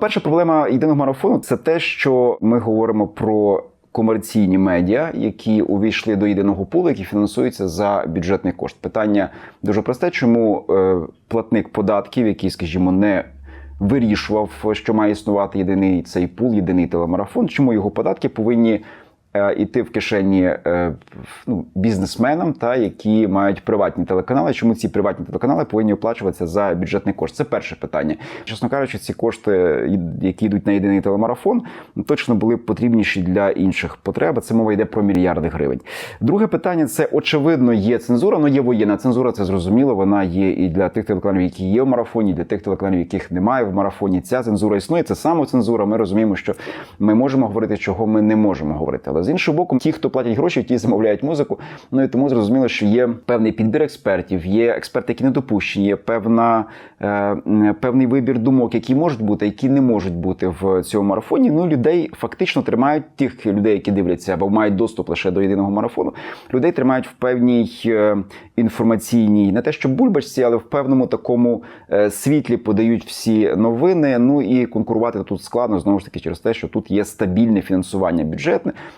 Перша проблема єдиного марафону це те, що ми говоримо про комерційні медіа, які увійшли до єдиного пулу, які фінансуються за бюджетний кошт. Питання дуже просте, чому е, платник податків, який, скажімо, не вирішував, що має існувати єдиний цей пул, єдиний телемарафон, чому його податки повинні е, йти в кишені е, ну, бізнесменам, та які мають приватні телеканали. Чому ці приватні телеканали повинні оплачуватися за бюджетний кошт? Це перше питання. Чесно кажучи, ці кошти, які йдуть на єдиний телемарафон, точно були б потрібніші для інших потреб. Це мова йде про мільярди гривень. Друге питання це очевидно є цензура. Ну є воєнна цензура, це зрозуміло. Вона є і для тих телеканалів, які є в марафоні, для тих телеканалів, яких немає в марафоні. Ця цензура існує. Це самоцензура. Ми розуміємо, що ми можемо говорити, чого ми не можемо говорити. Але з іншого боку, ті, хто платять гроші, ті замовляють музику. Ну і тому зрозуміло, що є певний підбір експертів, є експерти, які не допущені, є певна е, певний вибір думок, які можуть бути, які не можуть бути в цьому марафоні. Ну людей фактично тримають тих людей, які дивляться або мають доступ лише до єдиного марафону. Людей тримають в певній е, інформаційній, не те, що бульбашці, але в певному такому е, світлі подають всі новини. Ну і конкурувати тут складно знову ж таки через те, що тут є стабільне фінансування бюджетне.